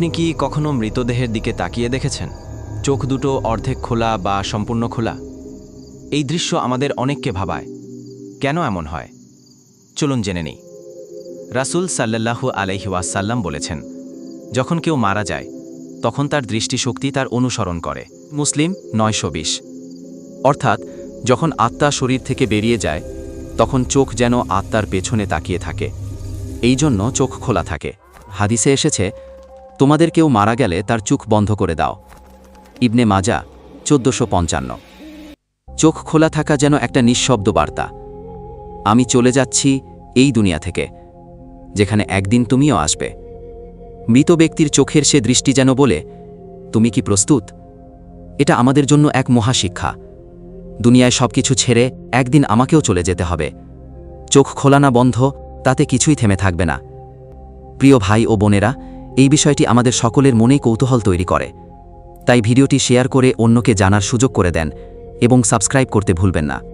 আপনি কি কখনো মৃতদেহের দিকে তাকিয়ে দেখেছেন? চোখ দুটো অর্ধেক খোলা বা সম্পূর্ণ খোলা। এই দৃশ্য আমাদের অনেককে ভাবায়। কেন এমন হয়? চলুন জেনে নিই। রাসূল সাল্লাল্লাহু আলাইহি ওয়াসাল্লাম বলেছেন, যখন কেউ মারা যায়, তখন তার দৃষ্টিশক্তি তার অনুসরণ করে। মুসলিম, নয়শো বিশ। অর্থাৎ, যখন আত্মা শরীর থেকে বেরিয়ে যায়, তখন চোখ যেন আত্মার পেছনে তাকিয়ে থাকে। এই জন্য চোখ খোলা থাকে। হাদিসে এসেছে তোমাদের কেউ মারা গেলে তার চোখ বন্ধ করে দাও। ইবনে মাজা, চোদ্দশো পঞ্চান্ন। চোখ খোলা থাকা যেন একটা নিঃশব্দ বার্তা। আমি চলে যাচ্ছি এই দুনিয়া থেকে, যেখানে একদিন তুমিও আসবে। মৃত ব্যক্তির চোখের সে দৃষ্টি যেন বলে, তুমি কি প্রস্তুত? এটা আমাদের জন্য এক মহাশিক্ষা। দুনিয়ায় সবকিছু ছেড়ে একদিন আমাকেও চলে যেতে হবে। চোখ খোলা না বন্ধ, তাতে কিছুই থেমে থাকবে না। প্রিয় ভাই ও বোনেরা এই বিষয়টি আমাদের সকলের মনে কৌতূহল তৈরি করে। তাই ভিডিওটি শেয়ার করে অন্যকে জানার সুযোগ করে দেন এবং সাবস্ক্রাইব করতে ভুলবেন না।